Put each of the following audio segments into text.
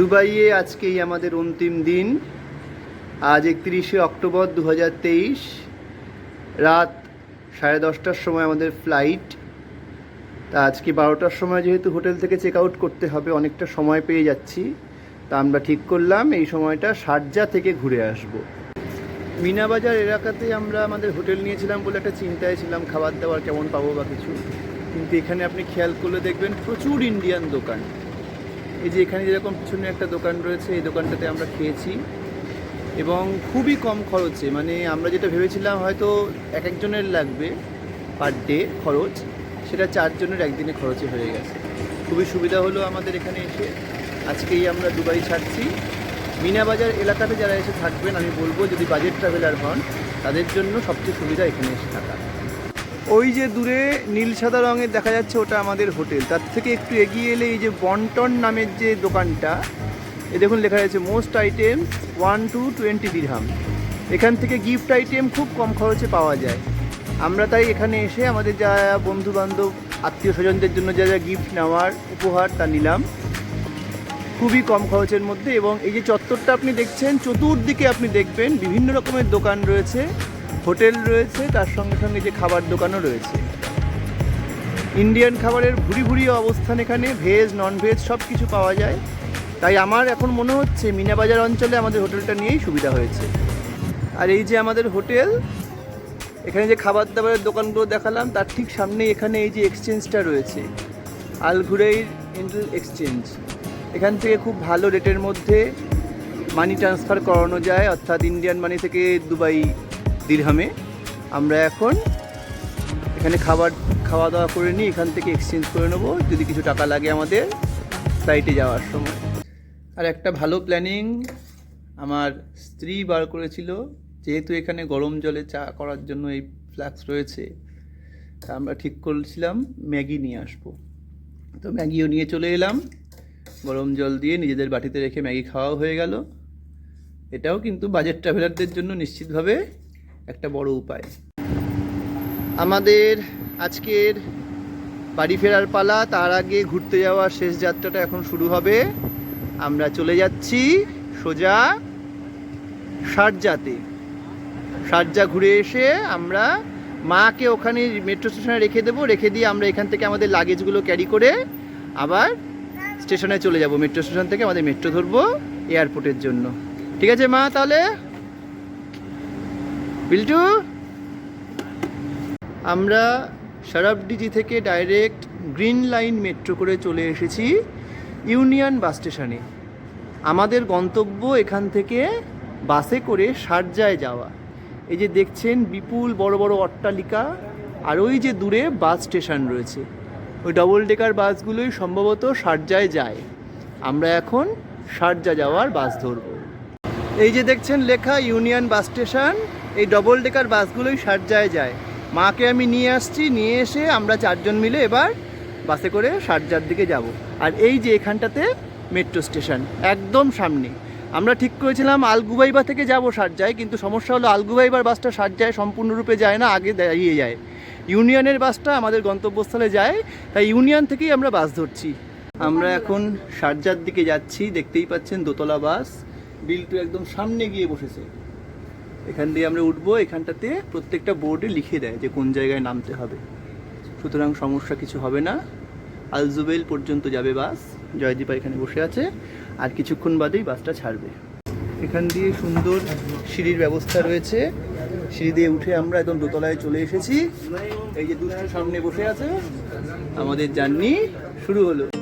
দুবাইয়ে আজকেই আমাদের অন্তিম দিন। আজ একত্রিশে অক্টোবর দু হাজার তেইশ, রাত সাড়ে দশটার সময় আমাদের ফ্লাইট তা আজকে বারোটার সময় যেহেতু হোটেল থেকে চেক আউট করতে হবে, অনেকটা সময় পেয়ে যাচ্ছি। তা আমরা ঠিক করলাম, এই সময়টা সারজা থেকে ঘুরে আসব। মিনাবাজার এলাকাতে আমরা আমাদের হোটেল নিয়েছিলাম বলে একটা চিন্তায় ছিলাম, খাবার দাবার কেমন পাবো বা কিছু। কিন্তু এখানে আপনি খেয়াল করলে দেখবেন প্রচুর ইন্ডিয়ান দোকান। এই যে এখানে যেরকম পিছনে একটা দোকান রয়েছে, এই দোকানটাতে আমরা খেয়েছি। এবং খুবই কম খরচে মানে আমরা যেটা ভেবেছিলাম হয়তো এক একজনের লাগবে পার ডে খরচ, সেটা চারজনের একদিনে খরচে হয়ে গেছে। খুবই সুবিধা হলো আমাদের এখানে এসে। আজকেই আমরা দুবাই ছাড়ছি। মিনাবাজার এলাকাতে যারা এসে থাকবেন, আমি বলব যদি বাজেট ট্রাভেলার হন, তাদের জন্য সবচেয়ে সুবিধা এখানে এসে থাকা। ওই যে দূরে নীল সাদা রঙের দেখা যাচ্ছে ওটা আমাদের হোটেল। তার থেকে একটু এগিয়ে এলে এই যে বন্টন নামের যে দোকানটা, এ দেখুন লেখা আছে most item one two twenty দিরহাম এখান থেকে গিফট আইটেম খুব কম খরচে পাওয়া যায়। আমরা তাই এখানে এসে আমাদের যা বন্ধু বান্ধব আত্মীয় স্বজনদের জন্য যা যা গিফট নেওয়ার উপহার তা নিলাম। খুবই কম খরচের মধ্যে এবং এই যে চত্বরটা আপনি দেখছেন, চতুর্দিকে আপনি দেখবেন বিভিন্ন রকমের দোকান রয়েছে। হোটেল রয়েছে, তার সঙ্গে সঙ্গে যে খাবার দোকানও রয়েছে। ইন্ডিয়ান খাবারের ভুরি ভুরি অবস্থান এখানে, ভেজ নন ভেজ সব কিছু পাওয়া যায়। তাই আমার এখন মনে হচ্ছে মিনাবাজার অঞ্চলে আমাদের হোটেলটা নিয়েই সুবিধা হয়েছে। আর এই যে আমাদের হোটেল, এখানে যে খাবার দাবারের দোকানগুলো দেখালাম, তার ঠিক সামনেই এখানে এই যে এক্সচেঞ্জটা রয়েছে, আলঘুরাইর ইন্টার এক্সচেঞ্জ। এখান থেকে খুব ভালো রেটের মধ্যে মানি ট্রান্সফার করানো যায়, অর্থাৎ ইন্ডিয়ান মানি থেকে দুবাই দিরহামে আমরা এখন এখানে খাবার খাওয়া দাওয়া করে নিই এখান থেকে এক্সচেঞ্জ করে নেব। যদি কিছু টাকা লাগে আমাদের ফ্লাইটে যাওয়ার সময়। আর একটা ভালো প্ল্যানিং আমার স্ত্রী বার করেছিল। যেহেতু এখানে গরম জলে চা করার জন্য এই ফ্ল্যাক্স রয়েছে, তা আমরা ঠিক করেছিলাম ম্যাগি নিয়ে আসব। তো ম্যাগিও নিয়ে চলে এলাম। গরম জল দিয়ে নিজেদের বাটিতে রেখে ম্যাগি খাওয়াও হয়ে গেল। এটাও কিন্তু বাজেট ট্রাভেলারদের জন্য নিশ্চিতভাবে একটা বড় উপায়। আমাদের আজকের বাড়ি ফেরার পালা, তার আগে ঘুরতে যাওয়ার শেষ যাত্রাটা এখন শুরু হবে। আমরা চলে যাচ্ছি সোজা সারজাতে। সারজা ঘুরে এসে আমরা মাকে ওখানে মেট্রো স্টেশনে রেখে দেবো। রেখে দিয়ে আমরা এখান থেকে আমাদের লাগেজগুলো ক্যারি করে আবার স্টেশনে চলে যাব। মেট্রো স্টেশন থেকে আমাদের মেট্রো ধরবো এয়ারপোর্টের জন্য। ঠিক আছে মা, তাহলে? বিল্টু? আমরা শরাবডিজি থেকে ডাইরেক্ট গ্রিন লাইন মেট্রো করে চলে এসেছি ইউনিয়ন বাস স্টেশনে। আমাদের গন্তব্য এখান থেকে বাসে করে সারজায় যাওয়া। এই যে দেখছেন বিপুল বড় বড় অট্টালিকা, আর ওই যে দূরে বাস স্টেশন রয়েছে। ওই ডবল ডেকার বাসগুলোই সম্ভবত সারজায় যায়। আমরা এখন সারজা যাওয়ার বাস ধরব। এই যে দেখছেন লেখা ইউনিয়ন বাস স্টেশন এই ডবল ডেকার বাসগুলোই শারজায় যায়। মাকে আমি নিয়ে আসছি, নিয়ে এসে আমরা চারজন মিলে এবার বাসে করে সারজার দিকে যাব। আর এই যে এখানটাতে মেট্রো স্টেশন একদম সামনে। আমরা ঠিক করেছিলাম আলগুবাইবা থেকে যাব শারজায় কিন্তু সমস্যা হলো আলগুবাইবার বাসটা শারজায় সম্পূর্ণরূপে যায় না, আগে দাঁড়িয়ে যায়। ইউনিয়নের বাসটা আমাদের গন্তব্যস্থলে যায়, তাই ইউনিয়ন থেকেই আমরা বাস ধরছি। আমরা এখন সারজার দিকে যাচ্ছি, দেখতেই পাচ্ছেন দোতলা বাস। বিল্টু একদম সামনে গিয়ে বসেছে। এখান দিয়ে আমরা উঠবো, এখানটাতে প্রত্যেকটা বোর্ডে লিখে দেয় যে কোন জায়গায় নামতে হবে। সুতরাং সমস্যা কিছু হবে না। আলজুবেল পর্যন্ত যাবে বাস। জয়দীপা এখানে বসে আছে। আর কিছুক্ষণ বাদেই বাসটা ছাড়বে। এখান দিয়ে সুন্দর সিঁড়ির ব্যবস্থা রয়েছে। সিঁড়ি দিয়ে উঠে আমরা একদম দোতলায় চলে এসেছি। এই যে দুটো সামনে বসে আছে। আমাদের জার্নি শুরু হলো।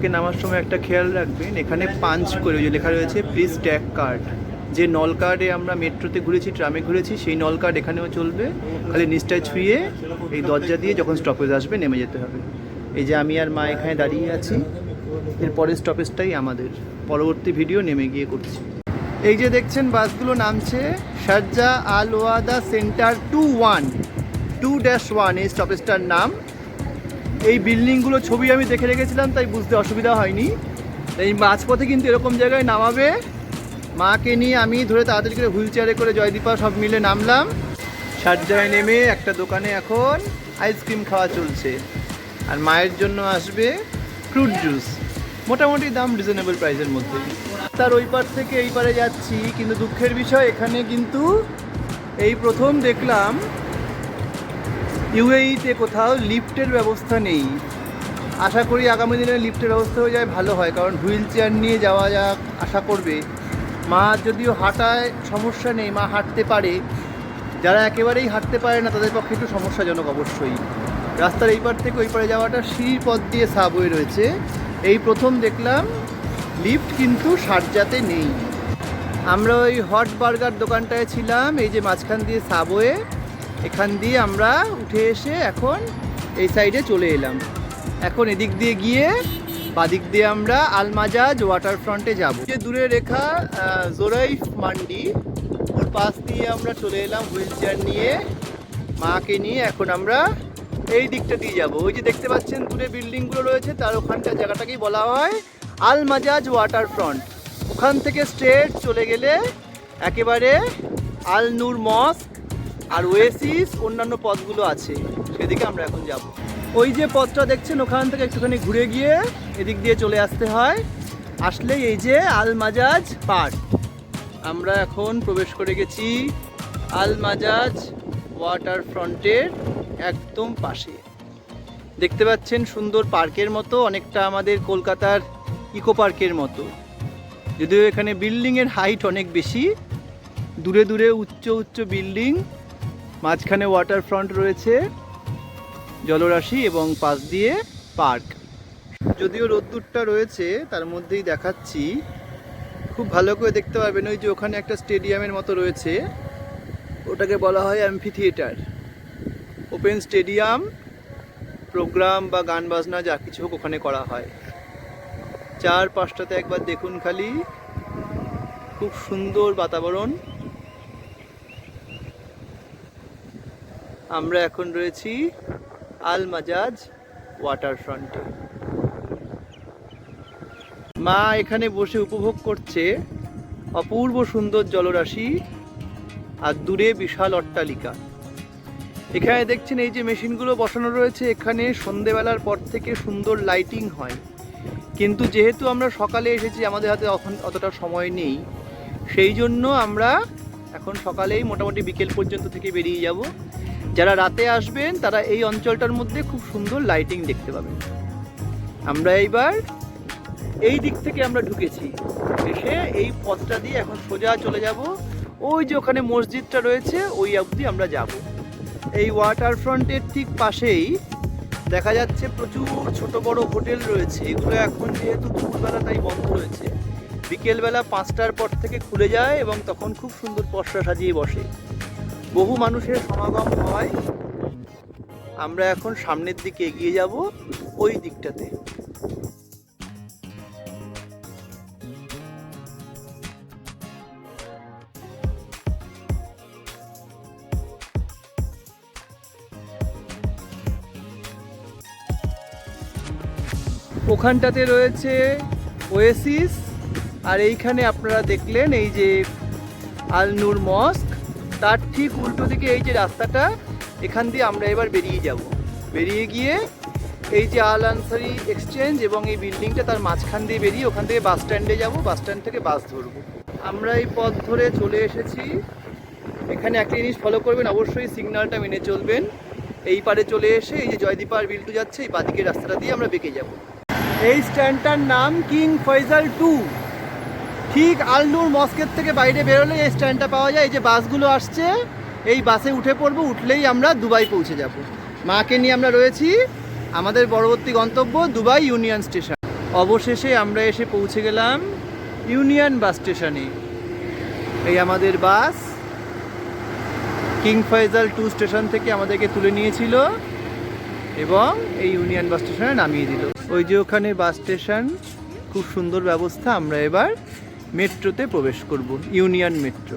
থেকে নামার সময় একটা খেয়াল রাখবেন, এখানে পাঞ্চ করে যে লেখা রয়েছে প্লিজ ট্যাগ কার্ড যে নল কার্ডে আমরা মেট্রোতে ঘুরেছি, ট্রামে ঘুরেছি, সেই নল কার্ড এখানেও চলবে। খালি নিচটায় ছুঁয়ে এই দরজা দিয়ে যখন স্টপেজ আসবে, নেমে যেতে হবে। এই যে আমি আর মা এখানে দাঁড়িয়ে আছি, এর পরের স্টপেজটাই আমাদের। পরবর্তী ভিডিও নেমে গিয়ে করছি। এই যে দেখছেন, বাসগুলো নামছে Sharjah Al Wahda centre two one two dash one এই স্টপেজটার নাম। এই বিল্ডিংগুলো ছবি আমি দেখে রেখেছিলাম, তাই বুঝতে অসুবিধা হয়নি। এই মাঝপথে কিন্তু এরকম জায়গায় নামাবে। মাকে নিয়ে আমি ধরে তাড়াতাড়ি করে হুইল চেয়ারে করে জয়দীপা সব মিলে নামলাম। সারজায় নেমে একটা দোকানে এখন আইসক্রিম খাওয়া চলছে। আর মায়ের জন্য আসবে ফ্রুট জুস। মোটামুটি দাম রিজনেবল প্রাইসের মধ্যে। তার ওই পার থেকে এই পারে যাচ্ছি, কিন্তু দুঃখের বিষয় এখানে কিন্তু এই প্রথম দেখলাম ইউএইতে কোথাও লিফটের ব্যবস্থা নেই। আশা করি আগামী দিনে লিফটের ব্যবস্থা হয়ে যায়, ভালো হয়, কারণ হুইল চেয়ার নিয়ে যাওয়া যাক আশা করবে। মা যদিও হাঁটায় সমস্যা নেই, মা হাঁটতে পারে। যারা একেবারেই হাঁটতে পারে না, তাদের পক্ষে একটু সমস্যাজনক অবশ্যই। রাস্তার এই পার থেকে ওই পারে যাওয়াটা সিঁড়ির পথ দিয়ে সাবওয়ে রয়েছে। এই প্রথম দেখলাম, লিফট কিন্তু সারজাতে নেই। আমরা ওই হট বার্গার দোকানটায় ছিলাম, এই যে মাঝখান দিয়ে সাবওয়ে। এখান দিয়ে আমরা উঠে এসে এখন এই সাইডে চলে এলাম। এখন এদিক দিয়ে গিয়ে বাদিক দিয়ে আমরা আলমাজাজ ওয়াটার ফ্রন্টে যাব। যে দূরে রেখা জোরাইফ মান্ডি, ওর পাশ দিয়ে আমরা চলে এলাম হুইল চেয়ার নিয়ে। মাকে নিয়ে এখন আমরা এই দিকটা দিয়ে যাব। ওই যে দেখতে পাচ্ছেন, দূরে বিল্ডিংগুলো রয়েছে, তার ওখানকার জায়গাটাকেই বলা হয় আলমাজাজ ওয়াটার ফ্রন্ট ওখান থেকে স্ট্রেট চলে গেলে একেবারে আল নূর মস্ক আর ওয়েসিস অন্যান্য পথগুলো আছে। সেদিকে আমরা এখন যাব। ওই যে পথটা দেখছেন, ওখান থেকে একটুখানি ঘুরে গিয়ে এদিক দিয়ে চলে আসতে হয়। আসলেই এই যে আল মাজাজ পার্ক। আমরা এখন প্রবেশ করে গেছি আল মাজাজ ওয়াটার ফ্রন্টের একদম পাশে। দেখতে পাচ্ছেন সুন্দর পার্কের মতো, অনেকটা আমাদের কলকাতার ইকো পার্কের মতো। যদিও এখানে বিল্ডিংয়ের হাইট অনেক বেশি, দূরে দূরে উচ্চ উচ্চ বিল্ডিং। মাঝখানে ওয়াটার ফ্রন্ট রয়েছে জলরাশি এবং পাশ দিয়ে পার্ক। যদিও রোদ্দুরটা রয়েছে, তার মধ্যেই দেখাচ্ছি। খুব ভালো করে দেখতে পারবেন ওই যে ওখানে একটা স্টেডিয়ামের মতো রয়েছে। ওটাকে বলা হয় amphitheatre open stadium programme বা গান বাজনা যা কিছু হোক ওখানে করা হয়। চার পাঁচটাতে একবার দেখুন খালি। খুব সুন্দর বাতাবরণ। আমরা এখন রয়েছি আল মাজাজ ওয়াটার ফ্রন্টে মা এখানে বসে উপভোগ করছে অপূর্ব সুন্দর জলরাশি আর দূরে বিশাল অট্টালিকা। এখানে দেখছেন এই যে মেশিনগুলো বসানো রয়েছে, এখানে সন্ধেবেলার পর থেকে সুন্দর লাইটিং হয়। কিন্তু যেহেতু আমরা সকালে এসেছি, আমাদের হাতে অতটা সময় নেই, সেই জন্য আমরা এখন সকালেই মোটামুটি বিকেল পর্যন্ত থেকে বেরিয়ে যাব। যারা রাতে আসবেন, তারা এই অঞ্চলটার মধ্যে খুব সুন্দর লাইটিং দেখতে পাবেন। আমরা এইবার এই দিক থেকে আমরা ঢুকেছি। এসে এই পথটা দিয়ে এখন সোজা চলে যাব। ওই যে ওখানে মসজিদটা রয়েছে, ওই অবধি আমরা যাব। এই ওয়াটার ফ্রন্টের ঠিক পাশেই দেখা যাচ্ছে প্রচুর ছোট বড় হোটেল রয়েছে। এগুলো এখন যেহেতু দুপুরবেলা তাই বন্ধ রয়েছে। বিকেলবেলা পাঁচটার পর থেকে খুলে যায় এবং তখন খুব সুন্দর পসরা সাজিয়ে বসে। বহু মানুষের সমাগম হয়। আমরা এখন সামনের দিকে এগিয়ে যাব ওই দিকটাতে। ওখানটাতে রয়েছে ওয়েসিস, আর এইখানে আপনারা দেখলেন এই যে আল নূর মস্ক তার ঠিক উল্টো দিকে এই যে রাস্তাটা, এখান দিয়ে আমরা এবার বেরিয়ে যাব। বেরিয়ে গিয়ে এই যে আল আনসারি এক্সচেঞ্জ এবং এই বিল্ডিংটা তার মাঝখান দিয়ে বেরিয়ে ওখান থেকে বাস স্ট্যান্ডে যাব বাস স্ট্যান্ড থেকে বাস ধরবো। আমরা এই পথ ধরে চলে এসেছি। এখানে একটা জিনিস ফলো করবেন, অবশ্যই সিগন্যালটা মেনে চলবেন। এই পারে চলে এসে এই যে জয়দীপা আর বিল্টু যাচ্ছে, এই বাদিকের রাস্তাটা দিয়ে আমরা বেঁকে যাব। এই স্ট্যান্ডটার নাম কিং ফয়জাল টু ঠিক আলনুর মস্কের থেকে বাইরে বেরোলে এই স্ট্যান্ডটা পাওয়া যায়। এই যে বাসগুলো আসছে, এই বাসে উঠে পড়ব, উঠলেই আমরা দুবাই পৌঁছে যাব। মাকে নিয়ে আমরা রয়েছি আমাদের পরবর্তী গন্তব্য দুবাই ইউনিয়ন স্টেশন। অবশেষে আমরা এসে পৌঁছে গেলাম ইউনিয়ন বাস স্টেশনে। এই আমাদের bus King Faisal two station থেকে আমাদেরকে তুলে নিয়েছিল এবং এই ইউনিয়ন বাস স্টেশনে নামিয়ে দিল। ওই যে ওখানে বাস স্টেশন, খুব সুন্দর ব্যবস্থা। আমরা এবার মেট্রোতে প্রবেশ করব ইউনিয়ন মেট্রো।